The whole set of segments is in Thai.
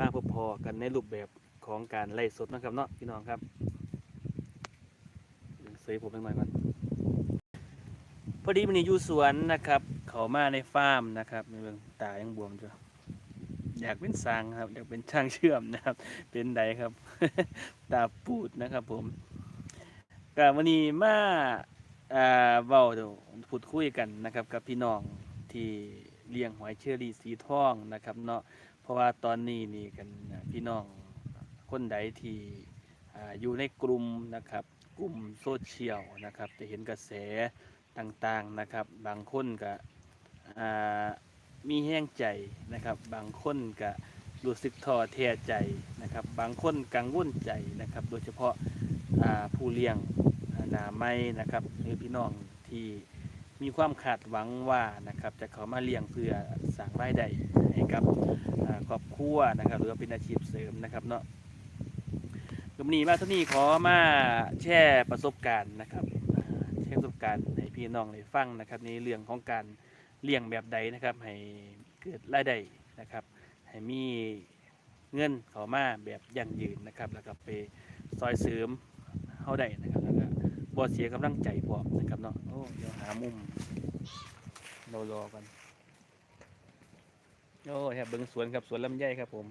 มาพบพอกันในรูปแบบของการไล่สดนะครับเนาะพี่น้องครับเสยผมหน่อยก่อนพอดีมันนี้อยู่สวนนะครับ เขามาในฟาร์มนะครับในเมืองตายังบวมจ้ะอยากเป็นสางครับอยากเป็นช่างเชื่อมนะครับ เป็นใดครับ ตาปูดนะครับ ผมก็วันนี้มาอ่าเว้าเดี๋ยวพูดคุยกันนะครับ กับพี่น้องที่เลี้ยงหอยเชอรี่สีทองนะครับ เนาะ ราะว่าตอนนี้นี่กันพี่น้องคนใดที่อ่อยู่ในกลุ่มนะครับ กลุ่มโซเชียลนะครับ จะเห็นกระแสต่างๆนะครับ บางคนก็มีแห้งใจนะครับ บางคนก็รู้สึกท้อแท้ใจนะครับ บางคนกังวลใจนะครับ โดยเฉพาะาผู้เลี้ยงหนาไม้นะครับหรือพี่น้องที่มีความคาดหวังว่านะครับจะเขามาเลี้ยงเพื่อสร้างรายได้ กับครอบครัวนะครับ หรือว่าเป็นอาชีพเสริมนะครับเนาะกรณีมาท่านี้ขอมาแชร์ประสบการณ์นะครับแชร์ประสบการณ์ให้พี่น้องได้ฟังนะครับในเรื่องของการเลี้ยงแบบใดนะครับ ให้เกิดรายได้นะครับ ให้มีเงินเขามาแบบยั่งยืนนะครับ แล้วก็ไปซอยเสริมเฮาได้นะครับแล้วก็บ่เสียกำลังใจพร้อมนะครับเนาะโอ้เดี๋ยวหามุมรอรอกัน โอ้ครับเบิงสวนครับสวนลำไยครับผม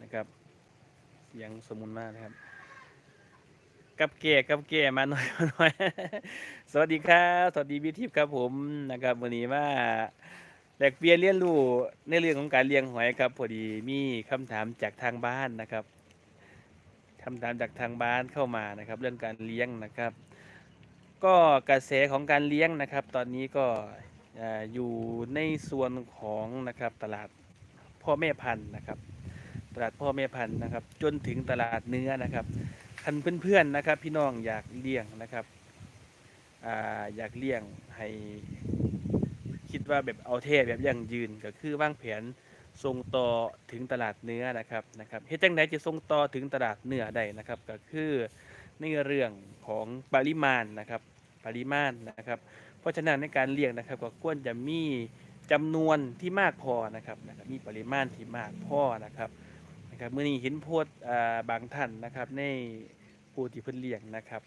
นะครับ เสียงสมุนมากนะครับ กับเก่กับเก่มาหน่อยมาหน่อย สวัสดีครับสวัสดีพี่ทิพย์ครับผมนะครับวันนี้ว่าแลกเปลี่ยนเรียนรู้ในเรื่องของการเลี้ยงหอยครับพอดีมีคำถามจากทางบ้านนะครับคำถามจากทางบ้านเข้ามานะครับ เรื่องการเลี้ยงนะครับ ก็กระแสของการเลี้ยงนะครับ ตอนนี้ก็ อยู่ในส่วนของนะครับตลาดพ่อแม่พันธุ์นะครับ ตลาดพ่อแม่พันธุ์นะครับ จนถึงตลาดเนื้อนะครับคันเพื่อนๆนะครับ พี่น้องอยากเลี้ยงนะครับออยากเลี้ยงให้คิดว่าแบบเอาเทแบบยั่งยืนก็คือวางแผนส่งต่อถึงตลาดเนื้อนะครับนะครับเฮ็ดจังไดจะส่งต่อถึงตลาดเนื้อได้นะครับ ก็คือในเรื่องของปริมาณนะครับ ปริมาณนะครับ เพราะฉะนั้นในการเลี้ยงนะครับก็ควรจะมีจำนวนที่มากพอนะครับนะครับ มีปริมาณที่มากพอนะครับนะครับเมื่อนี้เห็นโพสต์บางท่านนะครับ ในผู้ที่เพิ่นเลี้ยงนะครับ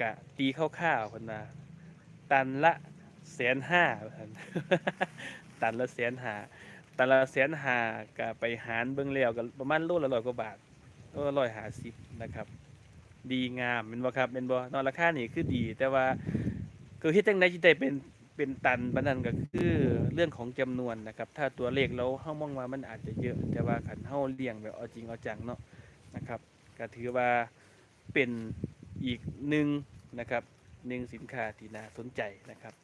กะตีคร่าวๆคนมาตันละแสนห้าตันละแสนห้าตันละแสนห้ากะไปหารเบิ่งแล้วก็ประมาณโลละร้อยกว่าบาทโลละร้อยห้าสิบนะครับ ดีงามเป็นบ่ครับเป็นบ่นอนราคานี่คือดี แต่ว่า คือเฮ็ดจังได๋สิได้เป็นเป็นตันปานนั้นก็คือเรื่องของจำนวนนะครับ ถ้าตัวเลขเราเฮามองว่ามันอาจจะเยอะ แต่ว่าคันเฮาเลี้ยงแบบเอาจริงเอาจังเนาะนะครับก็ถือว่าเป็นอีกหนึ่งนะครับหนึ่งสินค้าที่น่าสนใจนะครับ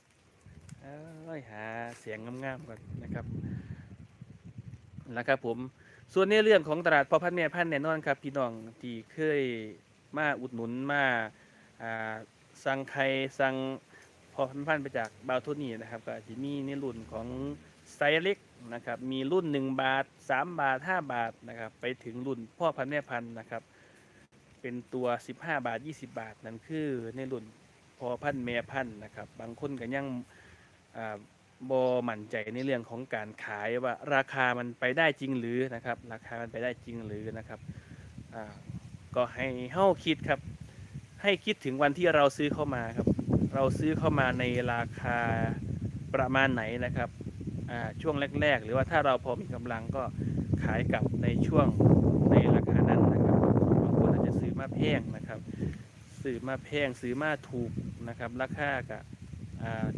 เอ้ยหาเสียงงามๆก่อนนะครับนะครับผมส่วนในเรื่องของตลาดพ่อพันแม่พันแน่นอนครับ พี่น้องที่เคยมาอุดหนุนมาอ่าสั่งไข่สั่ง พอพันพันไปจากบาวทุนี่นะครับก็จะมีในรุ่นของไซเล็กนะครับมีรุ่น 1 บาท 3 บาท 5 บาทนะครับไปถึงรุ่นพ่อพันธุ์แม่พันธุ์นะครับ เป็นตัว 15 บาท 20 บาทนั่นคือในรุ่นพ่อพันธุ์แม่พันธุ์นะครับ บางคนก็ยังอ่าบมั่นใจในเรื่องของการขายว่าราคามันไปได้จริงหรือนะครับ ราคามันไปได้จริงหรือนะครับก็ให้เฮ้าคิดครับ ให้คิดถึงวันที่เราซื้อเข้ามาครับ เราซื้อเข้ามาในราคาประมาณไหนนะครับช่วงแรก ๆ หรือว่าถ้าเราพอมีกำลังก็ขายกลับในช่วงในราคานั้นนะครับบางคนอาจจะซื้อมาแพงนะครับ ซื้อมาแพงซื้อมาถูกนะครับ ราคากับ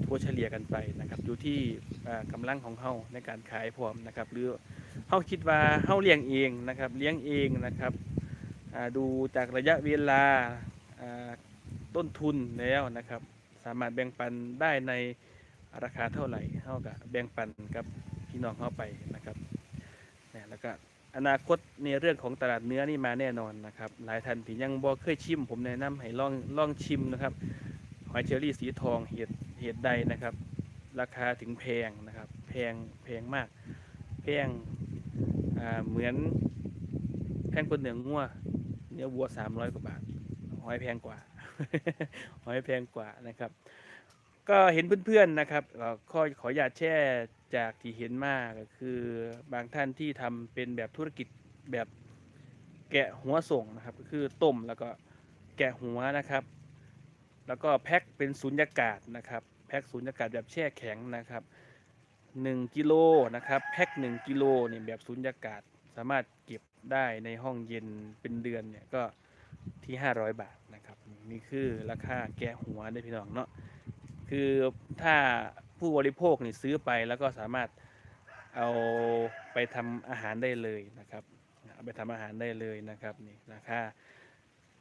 ทั่วเฉลี่ยกันไปนะครับ อยู่ที่อ่ากำลังของเฮาในการขายพร้อมนะครับ หรือเฮาคิดว่าเฮาเลี้ยงเองนะครับ เลี้ยงเองนะครับดูจากระยะเวลาต้นทุนแล้วนะครับามารถแบ่งปันได้ในราคาเท่าไหร่เฮาก็แบ่งปันกับพี่น้องเฮาไปนะครับแล้วก็อนาคตในเรื่องของตลาดเนื้อนี่มาแน่นอนนะครับ หลายท่านที่ยังบ่เคยชิม ผมแนะนำให้ลองลองชิมนะครับหอยเชอรี่สีทองเห็ดเห็ดใดนะครับ ราคาถึงแพงนะครับ แพงแพงมาก แพงเหมือนแพงกว่าเนื้องัวเนื้อวัวสามร้อยกว่าบาทหอยแพงกว่า หอยแพงกว่านะครับ ก็เห็นเพื่อนๆนะครับเอ่อขอขออยากแชร์จากที่เห็นมากก็คือบางท่านที่ทำเป็นแบบธุรกิจแบบแกะหัวส่งนะครับ ก็คือต้มแล้วก็แกะหัวนะครับ แล้วก็แพ็คเป็นสุญญากาศนะครับ แพ็คสุญญากาศแบบแช่แข็งนะครับ1กิโลนะครับแพ็ค1กิโลเนี่ยแบบสุญญากาศสามารถเก็บได้ในห้องเย็นเป็นเดือนเนี่ยก็ที่ 500 บาทนะครับ นี่คือราคาแกะหัวได้พี่น้องเนาะคือถ้าผู้บริโภคนี่ซื้อไปแล้วก็สามารถเอาไปทำอาหารได้เลยนะครับเอาไปทำอาหารได้เลยนะครับนี่ราคา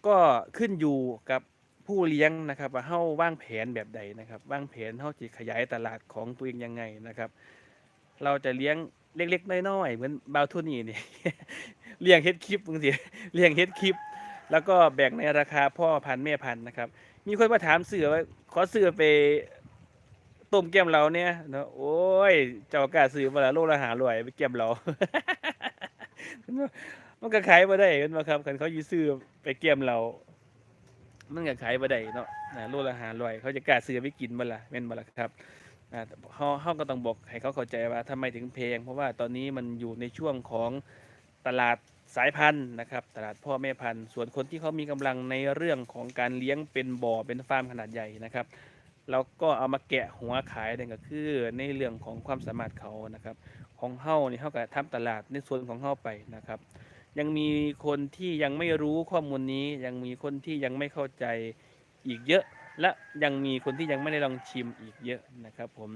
ก็ขึ้นอยู่กับผู้เลี้ยงนะครับว่าเฮาวางแผนแบบใดนะครับวางแผนเฮาจะขยายตลาดของตัวเองยังไงนะครับ เราจะเลี้ยงเล็กๆน้อยๆเหมือนบาวทุนี่นี่เลี้ยงเฮ็ดคลิปบางทีเลี้ยงเฮ็ดคลิป แล้วก็แบ่งในราคาพ่อพันธุ์แม่พันธุ์นะครับ มีคนมาถามเสือว่าขอเสือไปต้มแก้มเราเนี่ยนะโอ้ยเจ้ากล้าซื้อมาละโลละหาลอยไปแก้มเรา มันก็ขายมาได้กันมาครับคันเขาอยู่ซื้อไปแก้มเรา มันก็ขายมาได้เนาะนะโลละหาลอย เขาจะกล้าซื้อไปกินบ่ล่ะแม่นบ่ล่ะครับเฮาเฮาก็ต้องบอกให้เขาเข้าใจว่าทำไมถึงแพงเพราะว่าตอนนี้มันอยู่ในช่วงของตลาด สายพันธุ์นะครับ ตลาดพ่อแม่พันธุ์ ส่วนคนที่เขามีกำลังในเรื่องของการเลี้ยงเป็นบ่อเป็นฟาร์มขนาดใหญ่นะครับเราก็เอามาแกะหัวขายนั่นก็คือในเรื่องของความสามารถเขานะครับ ของเฮานี่เฮาก็ทำตลาดในส่วนของเฮาไปนะครับ ยังมีคนที่ยังไม่รู้ข้อมูลนี้ ยังมีคนที่ยังไม่เข้าใจอีกเยอะ และยังมีคนที่ยังไม่ได้ลองชิมอีกเยอะนะครับ ผม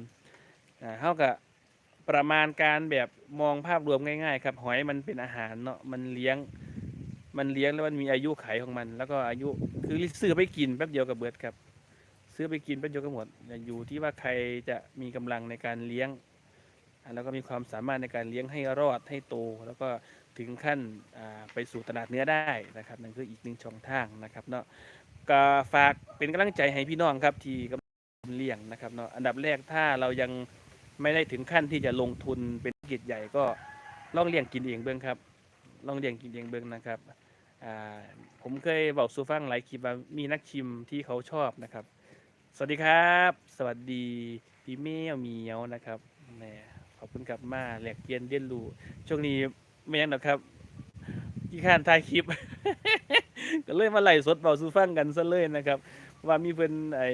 เฮาก็ ประมาณการแบบมองภาพรวมง่าย ๆ ครับ หอยมันเป็นอาหารเนาะมันเลี้ยง มันเลี้ยงแล้วมันมีอายุไขของมัน แล้วก็อายุคือซื้อไปกินแป๊บเดียวกับเบิดครับ ซื้อไปกินแป๊บเดียวก็หมดอยู่ที่ว่าใครจะมีกำลังในการเลี้ยงแล้วก็มีความสามารถในการเลี้ยงให้รอดให้โต แล้วก็ถึงขั้นไปสู่ตลาดเนื้อได้นะครับนั่นคืออีกหนึ่งช่องทางนะครับเนาะก็ฝากเป็นกำลังใจให้พี่น้องครับที่กำลังเลี้ยงนะครับเนาะอันดับแรกถ้าเรายัง ไม่ได้ถึงขั้นที่จะลงทุนเป็นธุรกิจใหญ่ก็ลองเลี้ยงกินเองเบื้องครับลองเลี้ยงกินเองเบื้องนะครับผมเคยบอกซูฟังหลายคลิปว่ามีนักชิมที่เขาชอบนะครับ สวัสดีครับ สวัสดีพี่เมียวเมียวนะครับแหมขอบคุณครับมาแหลกเกียนเรียนรู้ช่วงนี้ไม่ยังหรอกครับกี่ข้านถ่ายคลิป ก็เลยมาไล่สดเบาสู่ฟังกันซะเลยนะครับ ว่ามีเพิ่อนไอ้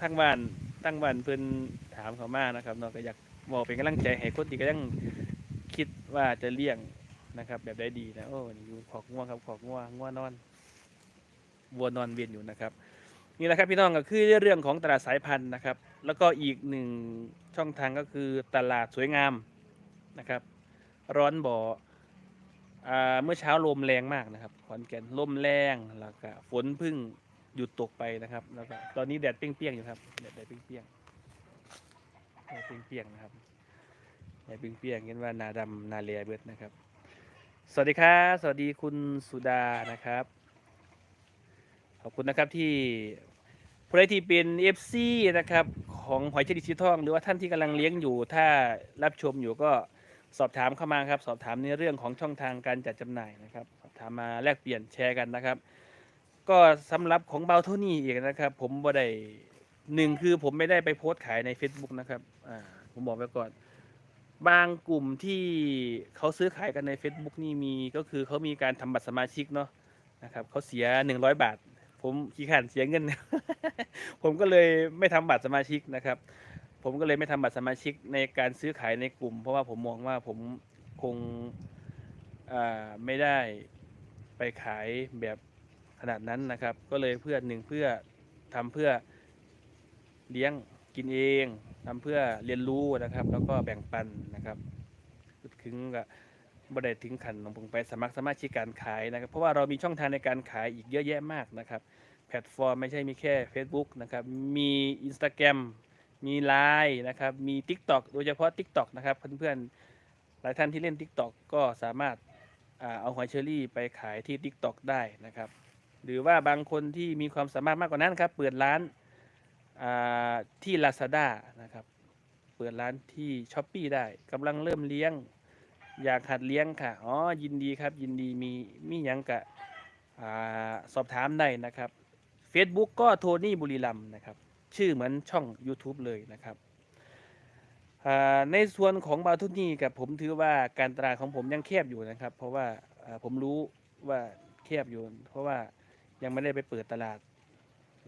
ทางบ้าน ทางบ้านเพิ่นถามเขามานะครับเนาะก็อยากบอกเป็นกำลังใจให้คนที่ก็ยังคิดว่าจะเลี้ยงนะครับ แบบได้ดีนะโอ้อยู่ขอกง่วงครับขอกง่วงง่วงนอนวัวนอนเวียนอยู่นะครับนี่แหละครับพี่น้องก็คือเรื่องของตลาดสายพันธุ์นะครับ แล้วก็อีกหนึ่งช่องทางก็คือตลาดสวยงามนะครับ ร้อนบ่ออ่าเมื่อเช้าลมแรงมากนะครับขอนแก่นลมแรงแล้วก็ฝนพึ่ง หยุดตกไปนะครับ แล้วก็ตอนนี้แดดเปรี้ยงๆอยู่ครับแดดแดดเปรี้ยงๆแดดเปรี้ยงๆนะครับแดดเปรี้ยงๆเห็นว่านาดำนาเลียเบิดนะครับ สวัสดีครับสวัสดีคุณสุดานะครับ ขอบคุณนะครับที่ผู้ใดที่เป็น FC นะครับของหอยเชอรี่สีทอง หรือว่าท่านที่กำลังเลี้ยงอยู่ ถ้ารับชมอยู่ก็สอบถามเข้ามาครับ สอบถามในเรื่องของช่องทางการจัดจำหน่ายนะครับ สอบถามมาแลกเปลี่ยนแชร์กันนะครับ ก็สำหรับของเบาเท่านี้อีกนะครับ ผมบ่ได้หนึ่งคือผมไม่ได้ไปโพสต์ขายใน Facebook นะครับอ่าผมบอกไว้ก่อน บางกลุ่มที่เขาซื้อขายกันใน Facebook นี่มีก็คือเขามีการทำบัตรสมาชิกเนาะนะครับเขาเสีย100บาท ผมขี้ขันเสียเงิน ผมก็เลยไม่ทำบัตรสมาชิกนะครับ ผมก็เลยไม่ทำบัตรสมาชิกในการซื้อขายในกลุ่ม เพราะว่าผมมองว่าผมคงอ่าไม่ได้ไปขายแบบ ขนาดนั้นนะครับ ก็เลยเพื่อหนึ่งเพื่อทำเพื่อเลี้ยงกินเองทำเพื่อเรียนรู้นะครับ แล้วก็แบ่งปันนะครับถึงกับบ่ได้ถึงขันของไปสมัครสมาชิกการขายนะครับ เพราะว่าเรามีช่องทางในการขายอีกเยอะแยะมากนะครับ แพลตฟอร์มไม่ใช่มีแค่ Facebook นะครับ มี Instagram มี Line นะครับ มี TikTok โดยเฉพาะ TikTok นะครับเพื่อนๆ หลายท่านที่เล่น TikTok ก็สามารถอ่าเอาหอยเชอรี่ไปขายที่ TikTok ได้นะครับ หรือว่าบางคนที่มีความสามารถมากกว่านั้นครับ เปิดร้านที่ Lazada นะครับ เปิดร้านที่ s h อ p e e ได้กำลังเริ่มเลี้ยง อยากหัดเลี้ยงค่ะ อ๋อ ยินดีครับ ยินดีมีมียังกะสอบถามได้นะครับ Facebook ก็โทนี่บุรีรัมนะครับ ชื่อเหมือนช่อง YouTube เลยนะครับในส่วนของบาทุนี่กับผมถือว่าการตลาดของผมยังแคบอยู่นะครับ เพราะว่าอ่าผมรู้ว่าแคบอยู่ เพราะว่า ยังไม่ได้ไปเปิดตลาด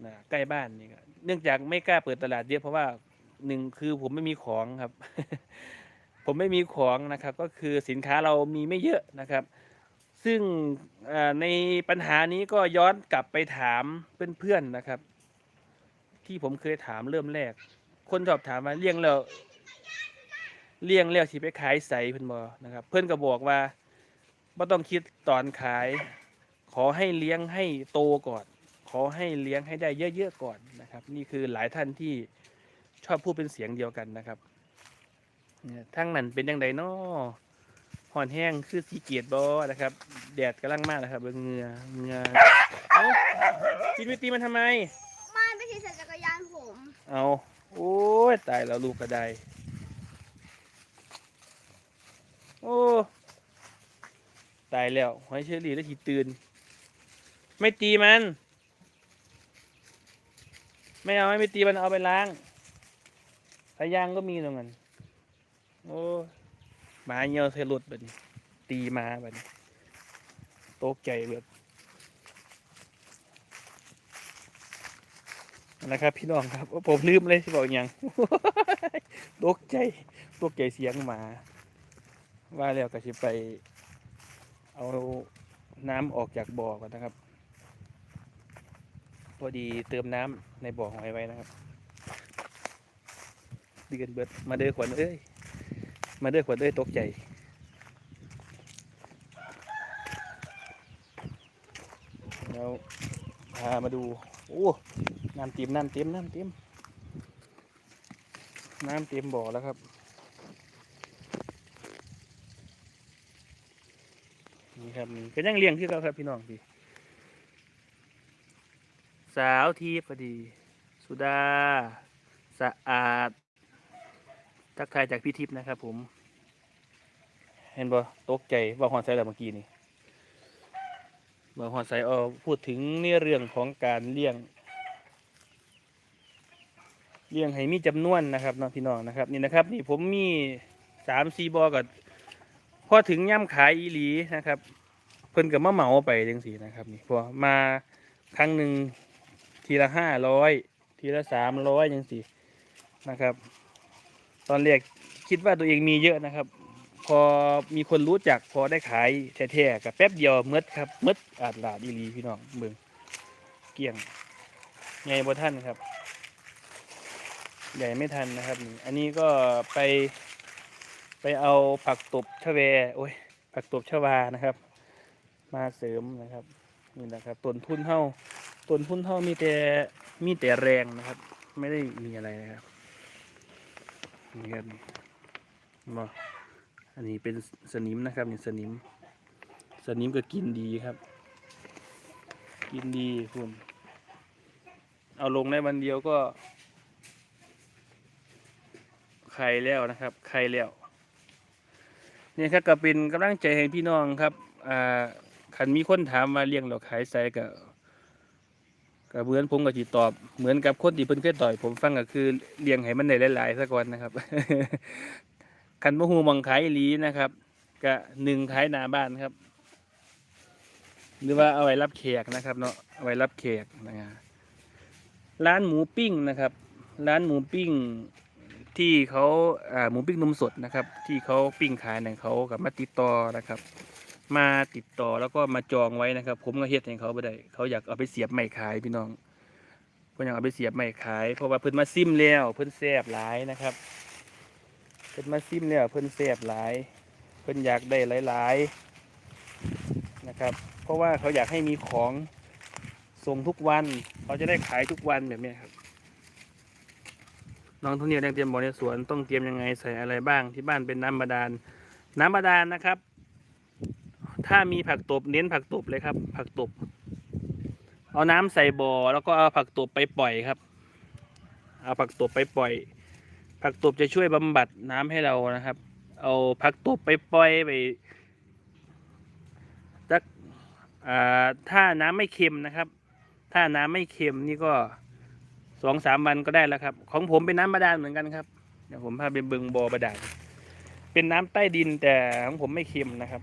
นะใกล้บ้านนี่ก็เนื่องจากไม่กล้าเปิดตลาดเยอะเพราะว่าหนึ่งคือผมไม่มีของครับ ผมไม่มีของนะครับ ก็คือสินค้าเรามีไม่เยอะนะครับ ซึ่งในปัญหานี้ก็ย้อนกลับไปถามเพื่อนๆนะครับ ที่ผมเคยถามเริ่มแรก คนชอบถามว่าเลี้ยงแล้วเลี้ยงแล้วสิไปขายใสเพิ่อนบ่นะครับ เพื่อนก็บอกว่าบ่ต้องคิดตอนขาย ขอให้เลี้ยงให้โตก่อน ขอให้เลี้ยงให้ได้เยอะๆก่อนนะครับ นี่คือหลายท่านที่ชอบพูดเป็นเสียงเดียวกันนะครับเนี่ยทั้งนั้นเป็นยังไงเนาะห่อนแห้งคือสีเกียดบอนะครับ แดดกำลังมากนะครับเบิ่งเหงือเหงือเอ้าจินวิตีมันทำไมไม่ไม่ใช่ใส่จักรยานผม เอาโอ้ยตายแล้วลูกกระไดโอ้ ตายแล้วหอยเชอรี่แล้วทีตื่น ไม่ตีมัน ไม่เอาไม่ตีมันเอาไปล้างสายยางก็มีตรงนั้นโอ้หมาเหี่ยวใส่รถแบบนี้ตีมาแบบนี้ตกใจเบิดนะครับ พี่น้องครับผมลืมเลยที่บอกอย่างตกใจตกใจเสียงหมา ว่าแล้วก็จะไป เอาน้ำออกจากบ่อก่อนนะครับ พอดีเติมน้ำในบ่อหอยไว้นะครับเดือนเบิดมาเด้อขวัญเอ้ยมาเด้อขวัญเอ้ยตกใจแล้วพามาดู โอ้น้ำเต็มน้ำเต็มน้ำเต็มน้ำเต็มบ่อแล้วครับ นี่ครับนี่ก็ยังเลี้ยงที่เราครับพี่น้องพี่ สาวทีพอดี สุดา สะอาด ทักทายจากพี่ทิพย์นะครับผม เห็นบ่ตกใจว่าหอนใส่แล้วเมื่อกี้นี่บ่หอนใส่เอาพูดถึงในเรื่องของการเลี้ยง เลี้ยงให้มีจำนวนนะครับน้องพี่น้องนะครับ นี่นะครับ นี่ผมมีสามซีบอกับพอถึงย่ำขายอีหลีนะครับ เพิ่นกับมาเหมาไปจังสีนะครับ นี่พอมาครั้งหนึ่ง ทีละห้าร้อยทีละสามร้อยจังสี่นะครับ ตอนแรกคิดว่าตัวเองมีเยอะนะครับ พอมีคนรู้จักพอได้ขายแท้ๆกับแป๊บเดียวเมดครับเมดอาดหลาดอีหลีพี่น้องเบิ่งเกลี้ยงไงบ่ท่านครับ ใหญ่ไม่ทันนะครับ อันนี้ก็ไปไปเอาผักตบชเวโอ้ยผักตบชวานะครับ มาเสริมนะครับนี่นะครับต้นทุนเท่า ต้นทุนเท่ามีแต่มีแต่แรงนะครับ ไม่ได้มีอะไรนะครับนี่ครับนี่มาอันนี้เป็นสนิมนะครับนี่สนิม สนิมก็กินดีครับ กินดีคุณ เอาลงในวันเดียวก็ไข่แล้วนะครับไข่แล้วนี่ครับก็เป็นกำลังใจให้พี่น้องครับอ่าขันมีคนถามว่าเลี้ยงเราขายใส่ก็ ก็เหมือนผมก็จีตอบ เหมือนกับคนที่เพิ่นเคยต่อย ผมฟังก็คือเลี้ยงให้มันได้หลายๆซะก่อนนะครับขันมะฮูมองขายลีนะครับก็หนึ่งขายหน้าบ้านครับ หรือว่าเอาไว้รับแขกนะครับ เนาะเอาไว้รับแขกนะครับร้านหมูปิ้งนะครับ ร้านหมูปิ้งที่เขาอ่าหมูปิ้งนมสดนะครับ ที่เขาปิ้งขายเนี่ยเขากับมาติดต่อนะครับ มาติดต่อแล้วก็มาจองไว้นะครับ ผมก็เฮ็ดให้เขาไปได้ เขาอยากเอาไปเสียบไม้ขายพี่น้องเพิ่นอยากเอาไปเสียบไม้ขาย เพราะว่าเพิ่นมาซิมแล้วเพิ่นแซ่บหลายนะครับ เพิ่นมาซิมแล้วเพิ่นแซ่บหลาย เพิ่นอยากได้หลาย ๆนะครับ เพราะว่าเขาอยากให้มีของส่งทุกวันเขาจะได้ขายทุกวันแบบนี้ครับน้องทุเรียนยังเตรียมบ่อในสวนต้องเตรียมยังไงใส่อะไรบ้างที่บ้านเป็นน้ำบาดาลน้ำบาดาลนะครับ ถ้ามีผักตบเน้นผักตบเลยครับ ผักตบ เอาน้ำใส่บ่อแล้วก็เอาผักตบไปปล่อยครับ เอาผักตบไปปล่อย ผักตบจะช่วยบำบัดน้ำให้เรานะครับ เอาผักตบไปปล่อยไปสักอ่าถ้าน้ำไม่เค็มนะครับ ถ้าน้ำไม่เค็มนี่ก็สองสามวันก็ได้แล้วครับ ของผมเป็นน้ำบาดาลเหมือนกันครับเดี๋ยวผมพาไปเบิงบ่อบาดาลเป็นน้ำใต้ดินแต่ของผมไม่เค็มนะครับ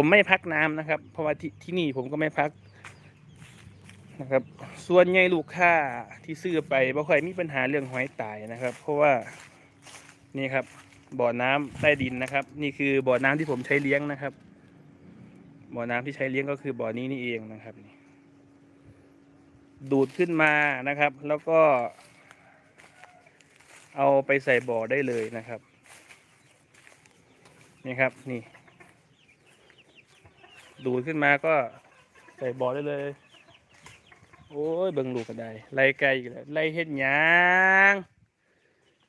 ผมไม่พักน้ำนะครับ เพราะว่าที่ที่นี่ผมก็ไม่พักนะครับ ส่วนใหญ่ลูกค้าที่ซื้อไปบ่ค่อยมีปัญหาเรื่องหอยตายนะครับ เพราะว่านี่ครับบ่อน้ำใต้ดินนะครับ นี่คือบ่อน้ำที่ผมใช้เลี้ยงนะครับ บ่อน้ำที่ใช้เลี้ยงก็คือบ่อนี้นี่เองนะครับนี่ดูดขึ้นมานะครับ แล้วก็ เอาไปใส่บ่อได้เลยนะครับ นี่ครับนี่ ดูดขึ้นมาก็ใส่บ่อได้เลย โอ้ยเบิ่งลูกก็ได้ไล่ไก่อีกแล้วไล่เฮ็ดหยัง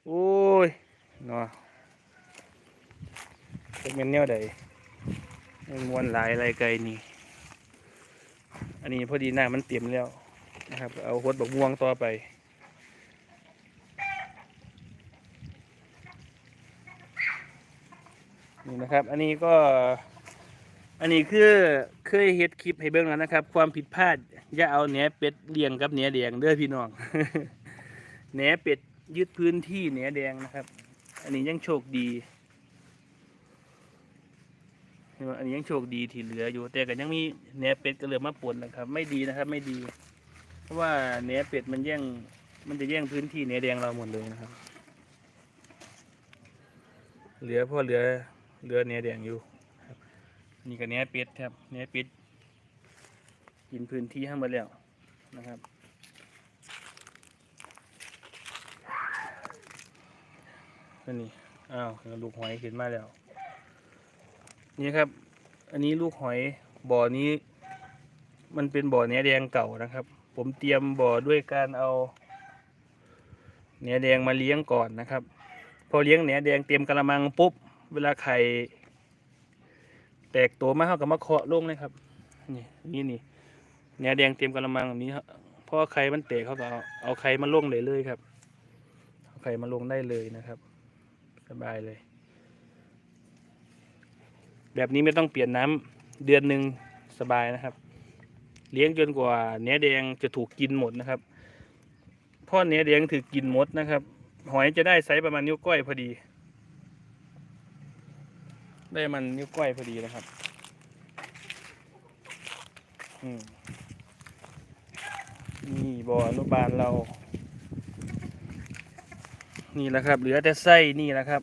โอ้ยเนาะเป็นเมนแนวใดมันมวนหลายไล่ไก่นี่ อันนี้พอดีหน้ามันเตรียมแล้วนะครับ เอาหดบกม่วงต่อไปนี่นะครับ อันนี้ก็ อันนี้คือเคยเฮ็ดคลิปให้เบิ่งแล้วนะครับ ความผิดพลาดอย่าเอาแหนเป็ดเลี้ยงกับแหนแดงเด้อพี่น้องแหนเป็ดยึดพื้นที่แหนแดงนะครับ อันนี้ยังโชคดีเห็นไหมอันนี้ยังโชคดีที่เหลืออยู่ แต่ก็ยังมีแหนเป็ดก็เหลือมาปนนะครับ ไม่ดีนะครับ ไม่ดี เพราะว่าแหนเป็ดมันแย่งมันจะแย่งพื้นที่แหนแดงเราหมดเลยนะครับ เหลือพราะเหลือเหลือแหนแดงอยู่ นี่ก็เนื้อเป็ดครับเนื้อเป็ดกินพื้นที่ให้หมดแล้วนะครับนนี้อ้าวลูกหอยขึ้นมาแล้ว นี่ครับ อันนี้ลูกหอยบ่อนี้ มันเป็นบ่อเนื้อแดงเก่านะครับ ผมเตรียมบ่อด้วยการเอาเนื้อแดงมาเลี้ยงก่อนนะครับ พอเลี้ยงเนื้อแดงเตรียมกระมังปุ๊บ เวลาไข่ แตกตัวมาเข้ากับมาเคาะลงเลยครับ นี่นี่นี่แหนแดงเตรียมกระมังแบบนี้ครับเพราะว่าไข่มันแตกเขาก็เอาเอาไข่มาลงเลยเลยครับเอาไข่มาลงได้เลยนะครับ สบายเลย แบบนี้ไม่ต้องเปลี่ยนน้ำเดือนหนึ่งสบายนะครับ เลี้ยงจนกว่าเนื้อแดงจะถูกกินหมดนะครับพราะเนื้อแดงถือกินหมดนะครับ หอยจะได้ไซส์ประมาณนิ้วก้อยพอดี ได้มันนิ้วก้อยพอดีนะครับอืมนี่บ่ออนุบาลเรา นี่แหละครับ เหลือแต่ไส้นี่แหละครับ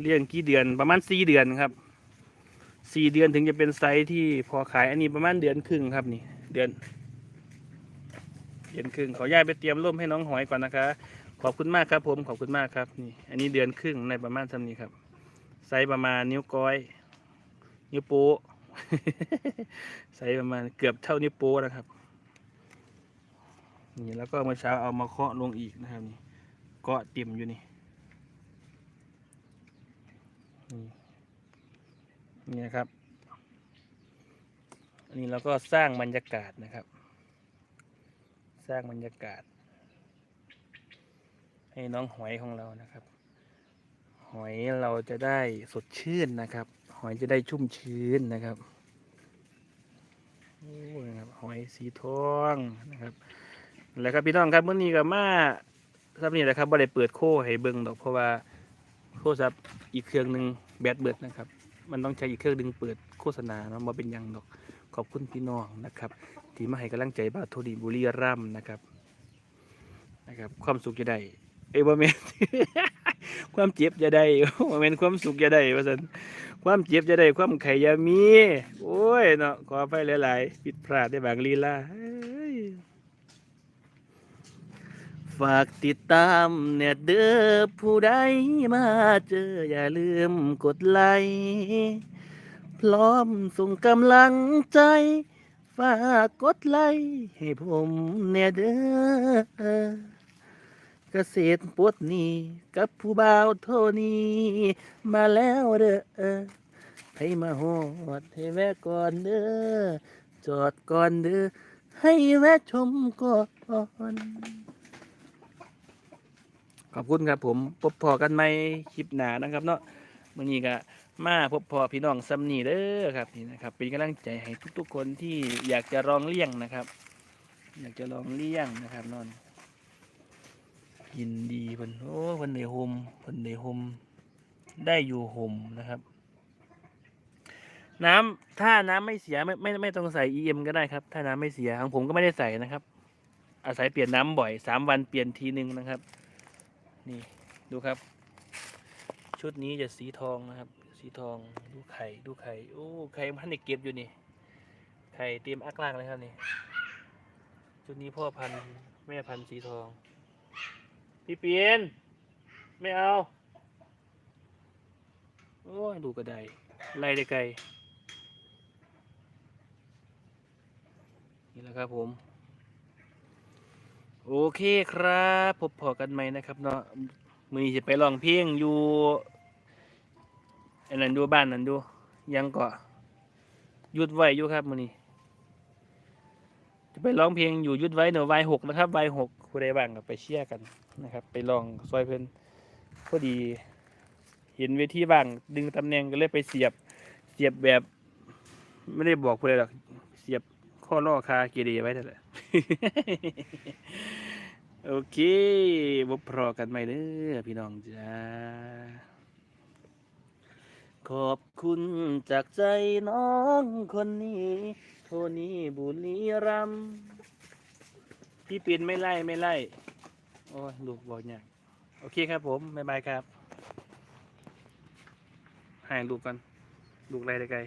เลี้ยงกี่เดือนประมาณสี่เดือนครับสี่เดือนถึงจะเป็นไซส์ที่พอขายอันนี้ประมาณเดือนครึ่งครับนี่ เดือน เดือนครึ่งขอย้ายไปเตรียมร่มให้น้องหอยก่อนนะคะ ขอบคุณมากครับผมขอบคุณมากครับนี่ อันนี้เดือนครึ่งในประมาณเท่านี้ครับ ไซส์ประมาณนิ้วก้อย นิ้วโป้ไซส์ประมาณเกือบเท่านิ้วโป้นะครับ นี่แล้วก็เมื่อเช้าเอามาเคาะลงอีกนะครับนี่เกาะติ่มอยู่นี่นี่นี่นะครับ อันนี้เราก็สร้างบรรยากาศนะครับ สร้างบรรยากาศ ให้น้องหอยของเรานะครับ หอยเราจะได้สดชื่นนะครับ หอยจะได้ชุ่มชื้นนะครับโอ้นะครับหอยสีทองนะครับ แล้วครับพี่น้องครับเมื่อนี้กับมาซับนี่แหละครับบ่ได้เปิดโค้ให้เบิ่งดอกเพราะว่าโทรศัพท์อีกเครื่องหนึ่งแบตเบิดนะครับ มันต้องใช้อีกเครื่องหนึ่งเปิดโฆษณาเนาะมาเป็นยังดอกขอบคุณพี่น้องนะครับที่มาให้กำลังใจบ้าวโทดีบุรีรัมนะครับนะครับ ความสุขจะได้เอ้ยบ่แม่น ความเจ็บจะได้บ่แม่นความสุขจะได้ว่าซั่นความเจ็บจะได้ความไขอยามี โอ้ยเนาะขอไปหลาย ๆ ผิดพลาดได้บางลีลาฝากติดตามเน็ตเด้อผู้ใดมาเจออย่าลืมกดไลค์พร้อมส่งกำลังใจ ฝากกดไลค์ให้ผมเน็เด้อ เกษตรปลดนี้กับผู้บ่าวโทนี้มาแล้วเด้อให้มาหอดให้แวะก่อนเด้อจอดก่อนเด้อให้แวะชมก่อนขอบคุณครับผมพบพอกันไหมคลิปหนานะครับเนาะมื่อนี้ก็มาพบพอพี่น้องซัมนี่เด้อครับนี่นะครับเป็นกำลังใจให้ทุกๆคนที่อยากจะลองเลี้ยงนะครับ อยากจะลองเลี้ยงนะครับนอน ยินดีเพิ่นโอ้เพิ่นได้โฮมเพิ่นได้โฮมได้อยู่โฮมนะครับ น้ำถ้าน้ำไม่เสียไม่ไม่ไม่ต้องใส่ EM ก็ได้ครับ ถ้าน้ำไม่เสียของผมก็ไม่ได้ใส่นะครับ อาศัยเปลี่ยนน้ำบ่อยสามวันเปลี่ยนทีหนึ่งนะครับ นี่ดูครับ ชุดนี้จะสีทองนะครับ สีทองดูไข่ดูไข่โอ้ไข่พันธุ์เก็บอยู่นี่ไข่เตรียมอักลากเลยครับนี่ชุดนี้พ่อพันธุ์แม่พันธุ์สีทอง พี่เปียนไม่เอา โอ้ยดูกระไดไล่ได้ไกล นี่แหละครับผม โอเคครับพบพอกันใหม่นะครับเนาะมือนี้จะไปลองเพลงอยู่อันนั้นดูบ้านนั้นดู ยังก็หยุดไว้อยู่ครับมือนี้ จะไปร้องเพลงอยู่หยุดไว้เหนือวายหกนะครับวายหก คุณใดบ้างก็ไปเชียร์กันนะครับ ไปลองซอยเพิ่นพอดี เห็นเวทีบ้าง ดึงตำแหน่งก็เลยไปเสียบ เสียบแบบ ไม่ได้บอกผู้ใดหรอกเสียบข้อล่อคาเกเรไว้นั่นแหละโอเคบพรอกันไหมเด้อพี่น้องจ้าขอบคุณจากใจน้องคนนี้โทนี่บุรีรัมย์ พี่ปีนไม่ไล่ไม่ไล่ โอ้ยลูกบอกเนี่ยากโอเคครับผม บ๊ายบายครับ ให้ลูกกัน ลูกไล่ได้ไกล